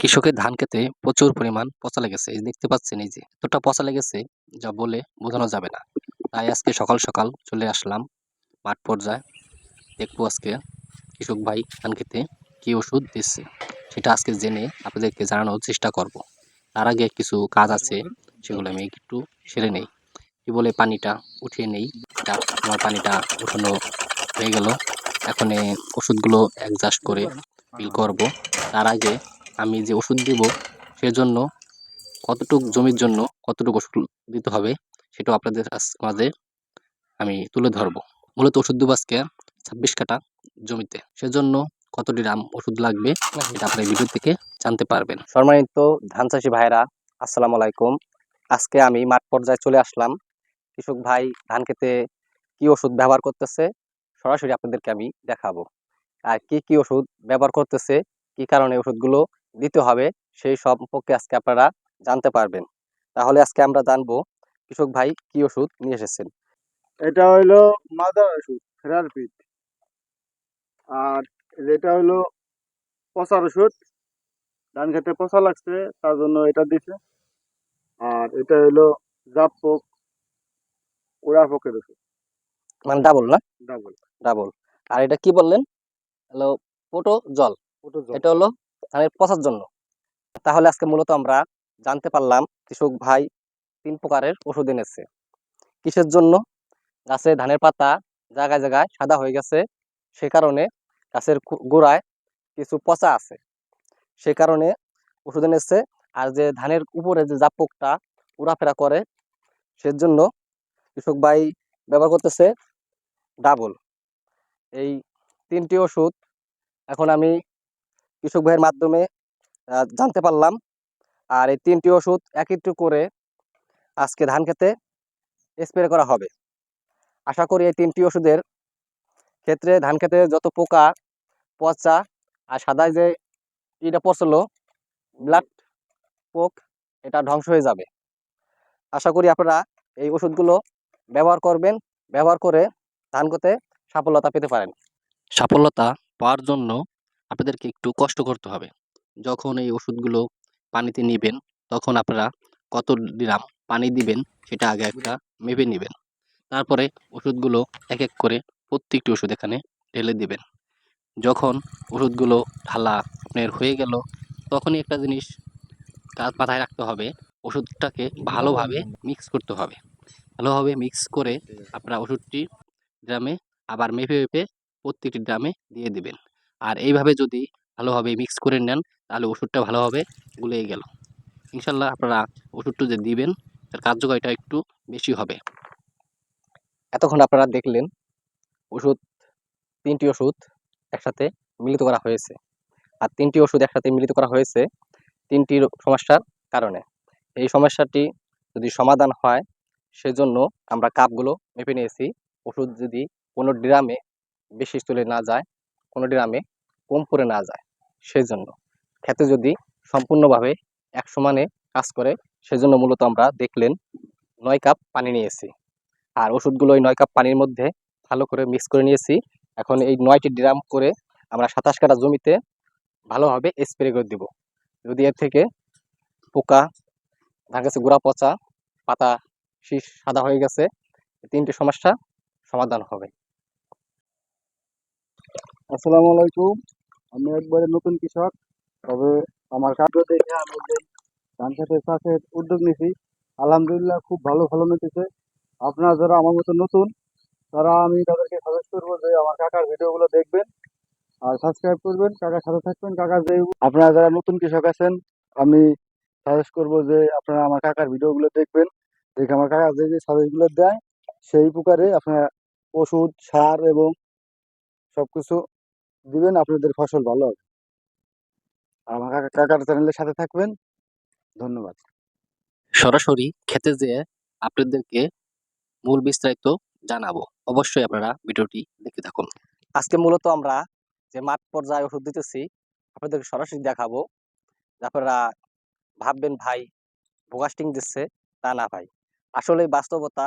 কৃষকের ধান খেতে প্রচুর পরিমাণ পচা লেগেছে। দেখতে পাচ্ছেন এই যে এতটা পচা লেগেছে যা বলে বোঝানো যাবে না। তাই আজকে সকাল সকাল চলে আসলাম মাঠ পর্যায়ে। দেখব আজকে কৃষক ভাই ধান খেতে কি ওষুধ দিচ্ছে সেটা আজকে জেনে আপনাদেরকে জানানোর চেষ্টা করব। তার আগে কিছু কাজ আছে সেগুলো আমি একটু সেরে নেই। কি বলে পানিটা উঠিয়ে নেই। যাক, আমার পানিটা উঠানো হয়ে গেল। এখন ওষুধগুলো অ্যাডজাস্ট করে বিল করব। তার আগে আমি যে ওষুধ দিব, সেজন্য কতটুক জমির জন্য কতটুকু ওষুধ দিতে হবে, সেটাও আপনাদের মাঝে আমি তুলে ধরবো। মূলত ওষুধ দেবো আজকে ছাব্বিশ কাটা জমিতে। সেজন্য কতটি গ্রাম ওষুধ লাগবে এটা আপনি ভিডিও থেকে জানতে পারবেন। সম্মানিত ধান চাষি ভাইরা আসসালামু আলাইকুম। আজকে আমি মাঠ পর্যায়ে চলে আসলাম। কৃষক ভাই ধান খেতে কি ওষুধ ব্যবহার করতেছে, সরাসরি আপনাদেরকে আমি দেখাবো। আর কি কি ওষুধ ব্যবহার করতেছে, কি কারণে ওষুধগুলো দিতে হবে সেই সম্পর্কে আজকে আপনারা জানতে পারবেন। তাহলে আজকে আমরা জানব কৃষক ভাই কি ওষুধ নিয়ে এসেছেন? এটা হইল মাদার ওষুধ ফেরার পিট আর যেটা হইল পচার ওষুধ ধান খেতে পচা লাগছে তার জন্য এটা দিছে। আর এটা হইল জাপ পোক ওড়া পোকের ওষুধ। মানে ডাবল না? ডাবল। ডাবল। আর এটা কি বললেন? হলো পোটো জল। এটা হলো ধানের পচার জন্য। তাহলে আজকে মূলত আমরা জানতে পারলাম কৃষক ভাই তিন প্রকারের ওষুধ এনেছে। কিসের জন্য? গাছে ধানের পাতা জায়গায় জায়গায় সাদা হয়ে গেছে। সে কারণে গাছের গোড়ায় কিছু পচা আছে। সে কারণে ওষুধ এনেছে। আর যে ধানের উপরে যে জাপকটা উড়াফেরা করে সেজন্য কৃষক ভাই ব্যবহার করতেছে ডাবল। এই তিনটি ওষুধ এখন আমি কৃষক ভাইয়ের মাধ্যমে জানতে পারলাম। আর এই তিনটি ওষুধ এক একটু করে আজকে ধান খেতে স্প্রে করা হবে। আশা করি এই তিনটি ওষুধের ক্ষেত্রে ধান খেতে যত পোকা, পচা আর সাদায় যে ইটা পচলো ব্লাড পোক, এটা ধ্বংস হয়ে যাবে। আশা করি আপনারা এই ওষুধগুলো ব্যবহার করবেন, ব্যবহার করে ধান খেতে সাফল্যতা পেতে পারেন। সাফল্যতা পাওয়ার জন্য আপনাদেরকে একটু কষ্ট করতে হবে। যখন এই ওষুধগুলো পানিতে নেবেন তখন আপনারা কত গ্রাম পানি দিবেন সেটা আগে একটা মেপে নেবেন। তারপরে ওষুধগুলো এক এক করে প্রত্যেকটি ওষুধ এখানে ঢেলে দিবেন। যখন ওষুধগুলো ঢালা আপনার হয়ে গেল তখনই একটা জিনিস কাজ মাথায় রাখতে হবে ওষুধটাকে ভালোভাবে মিক্স করতে হবে। ভালোভাবে মিক্স করে আপনারা ওষুধটি ড্রামে আবার মেপে মেপে প্রত্যেকটি ড্রামে দিয়ে দিবেন। আর এইভাবে যদি ভালোভাবে মিক্স করে নেন, তাহলে ওষুধটা ভালোভাবে গুলিয়ে গেল। ইনশাল্লাহ আপনারা ওষুধটা যে দিবেন, তার কার্যকারিতা একটু বেশি হবে। এতক্ষণ আপনারা দেখলেন ওষুধ, তিনটি ওষুধ একসাথে মিলিত করা হয়েছে। আর তিনটি ওষুধ একসাথে মিলিত করা হয়েছে তিনটি সমস্যার কারণে। এই সমস্যাটি যদি সমাধান হয়, সেজন্য আমরা কাপগুলো মেপে নিয়েছি। ওষুধ যদি কোনো ড্রামে বেশি চলে না যায় কোনো ড্রামে কম পড়ে না যায় সেই জন্য খেতে যদি সম্পূর্ণভাবে এক সমানে কাজ করে, সেজন্য মূলত আমরা দেখলেন নয় কাপ পানি নিয়েছি। আর ওষুধগুলো ওই নয় কাপ পানির মধ্যে ভালো করে মিক্স করে নিয়েছি। এখন এই নয়টি ড্রাম করে আমরা সাতাশ কাটা জমিতে ভালোভাবে স্প্রে করে দিব। যদি এর থেকে পোকা, ধান গাছে গোড়া পচা, পাতা, শীষ, সাদা হয়ে গেছে তিনটি সমস্যা সমাধান হবে। আসসালামু আলাইকুম। আমি একবারে নতুন কৃষক, তবে আমার কাজ দেখে আমি ধান খেতে চাষের উদ্যোগ নিয়েছি, আলহামদুলিল্লাহ খুব ভালো ফলন হইতেছে। আপনারা যারা আমার মতো নতুন, তারা আমি তাদেরকে সাজেস্ট করব যে আমার কাকার ভিডিওগুলো দেখবেন আর সাবস্ক্রাইব করবেন, কাকার সাথে থাকবেন, কাকার যে আপনারা যারা নতুন কৃষক আছেন, আমি সাজেস্ট করব যে আপনারা আমার কাকার ভিডিওগুলো দেখবেন, দেখে আমার কাকা যে যে সাজেস্টগুলো দেয়, সেই প্রকারে আপনারা ওষুধ, সার এবং সবকিছু দিবেন, আপনাদের ফসল ভালো হবে। আমার কাকার চ্যানেলের সাথে থাকবেন। ধন্যবাদ। সরাসরি খেতে যেয়ে আপনাদেরকে মূল বিস্তারিত জানাব। অবশ্যই আপনারা ভিডিওটি দেখতে থাকুন। আজকে মূলত আমরা যে মাঠ পর্যায়ে ওষুধ দিতেছি, আপনাদেরকে সরাসরি দেখাবো। আপনারা ভাববেন, ভাই ভোগাস্টিং দিচ্ছে, তা না ভাই। আসলে বাস্তবতা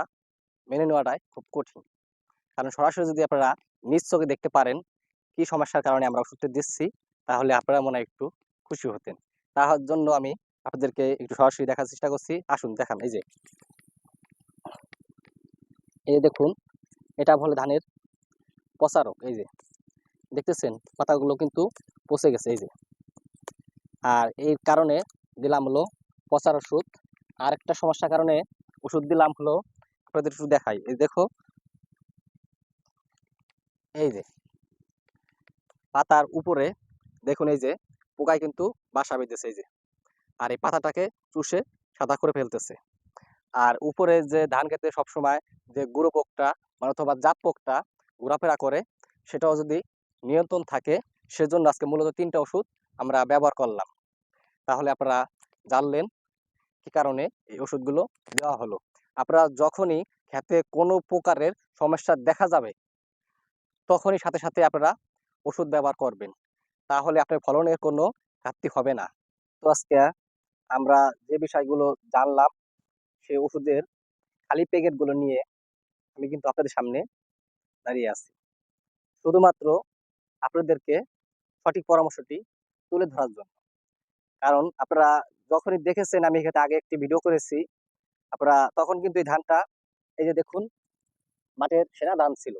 মেনে নেওয়াটাই খুব কঠিন। কারণ সরাসরি যদি আপনারা নিজ চোখে দেখতে পারেন কি সমস্যার কারণে আমরা ওষুধটা দিচ্ছি, তাহলে আপনারা মনে একটু খুশি হতেন। তার জন্য আমি আপনাদেরকে একটু সরাসরি দেখার চেষ্টা করছি। আসুন, দেখান, এই যে। এই দেখুন, এটা বলে ধানের পচারক এই যে। দেখতেছেন, পাতাগুলো কিন্তু পচে গেছে, এই যে। আর এই কারণে দিলাম হলো পচার ওষুধ। আর একটা সমস্যার কারণে ওষুধ দিলাম হলো, আপনাদের একটু দেখাই। এই দেখো। এই যে। পাতার উপরে দেখুন এই যে, পোকায় কিন্তু বাসা বেঁধেছে এই যে। আর এই পাতাটাকে চুষে সাদা করে ফেলতেছে। আর উপরে যে ধান খেতে সবসময় যে গুঁড়ো পোকটা মানে অথবা জাপ পোকটা ঘোরাফেরা করে, সেটাও যদি নিয়ন্ত্রণ থাকে, সেজন্য আজকে মূলত তিনটা ওষুধ আমরা ব্যবহার করলাম। তাহলে আপনারা জানলেন কি কারণে এই ওষুধগুলো দেওয়া হলো। আপনারা যখনই খেতে কোনো প্রকারের সমস্যা দেখা যাবে, তখনই সাথে সাথে আপনারা ওষুধ ব্যবহার করবেন। তাহলে আপনার ফলনের কোনো ঘাটতি হবে না। তো আজকে আমরা যে বিষয়গুলো জানলাম, সেই ওষুধের খালি প্যাকেটগুলো নিয়ে আমি কিন্তু আপনাদের সামনে দাঁড়িয়ে আছি। শুধুমাত্র আপনাদেরকে সঠিক পরামর্শটি তুলে ধরার জন্য। কারণ আপনারা যখনই দেখেছেন আমি এখানে আগে একটি ভিডিও করেছি, আপনারা তখন কিন্তু এই ধানটা, এই যে দেখুন, মাঠের সেরা ধান ছিল।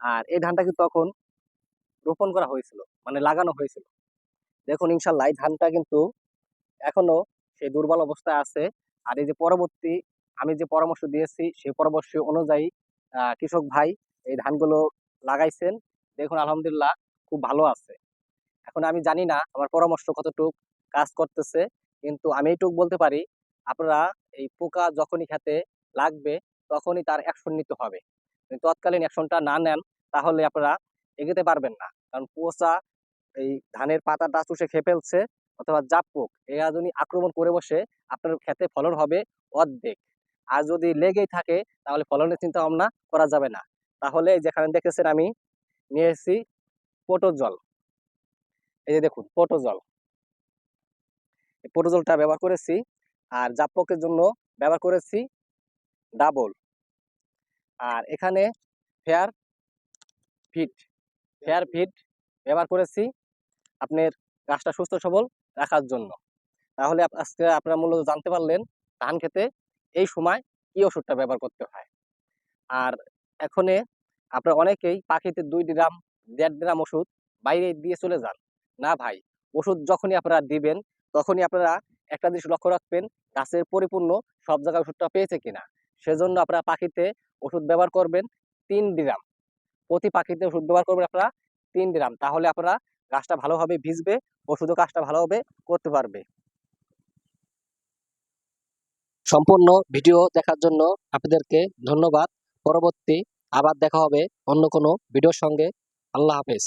আর এই ধানটা কিন্তু তখন রোপণ করা হয়েছিল মানে লাগানো হয়েছিল। দেখুন ইনশাল্লাহ ধানটা কিন্তু এখনও সেই দুর্বল অবস্থায় আছে। আর এই যে পরবর্তী, আমি যে পরামর্শ দিয়েছি সেই পরামর্শ অনুযায়ী কৃষক ভাই এই ধানগুলো লাগাইছেন। দেখুন আলহামদুলিল্লাহ খুব ভালো আছে। এখন আমি জানি না আমার পরামর্শ কতটুক কাজ করতেছে, কিন্তু আমি এইটুক বলতে পারি, আপনারা এই পোকা যখনই খেতে লাগবে তখনই তার অ্যাকশন নিতে হবে। তৎকালীন অ্যাকশনটা না নেন, তাহলে আপনারা এগোতে পারবেন না। কারণ পোষা এই ধানের পাতাটা চুষে খেয়ে ফেলছে অথবা জাপ পোক এরা যদি আক্রমণ করে বসে আপনার ক্ষেতে ফলন হবে অর্ধেক। আর যদি লেগেই থাকে, তাহলে ফলনের চিন্তা ভাবনা করা যাবে না। তাহলে যেখানে দেখেছেন আমি, নিয়ে এসেছি জল। এই যে দেখুন জল। এই জলটা ব্যবহার করেছি আর জাপপোকের জন্য ব্যবহার করেছি ডাবল। আর এখানে ফেয়ার ফিট ফেয়ার ফিট ব্যবহার করেছি আপনার গাছটা সুস্থ সবল রাখার জন্য। তাহলে আজকে আপনারা মূলত জানতে পারলেন ধান খেতে এই সময় কি ওষুধটা ব্যবহার করতে হয়। আর এখনে আপনারা অনেকেই পাখিতে দুই ড্রাম দেড় ড্রাম ওষুধ বাইরে দিয়ে চলে যান। না ভাই, ওষুধ যখনই আপনারা দিবেন, তখনই আপনারা একটা জিনিস লক্ষ্য রাখবেন, গাছের পরিপূর্ণ সব জায়গায় ওষুধটা পেয়েছে কিনা। সেজন্য আপনারা পাখিতে ওষুধ ব্যবহার করবেন তিন ড্রাম প্রতি পাখিতে ওষুধ ব্যবহার করবেন আপনারা তিন গ্রাম। তাহলে আপনারা গাছটা ভালোভাবে ভিজবে ওষুধও গাছটা ভালোভাবে করতে পারবে। সম্পূর্ণ ভিডিও দেখার জন্য আপনাদেরকে ধন্যবাদ। পরবর্তী আবার দেখা হবে অন্য কোনো ভিডিওর সঙ্গে। আল্লাহ হাফেজ।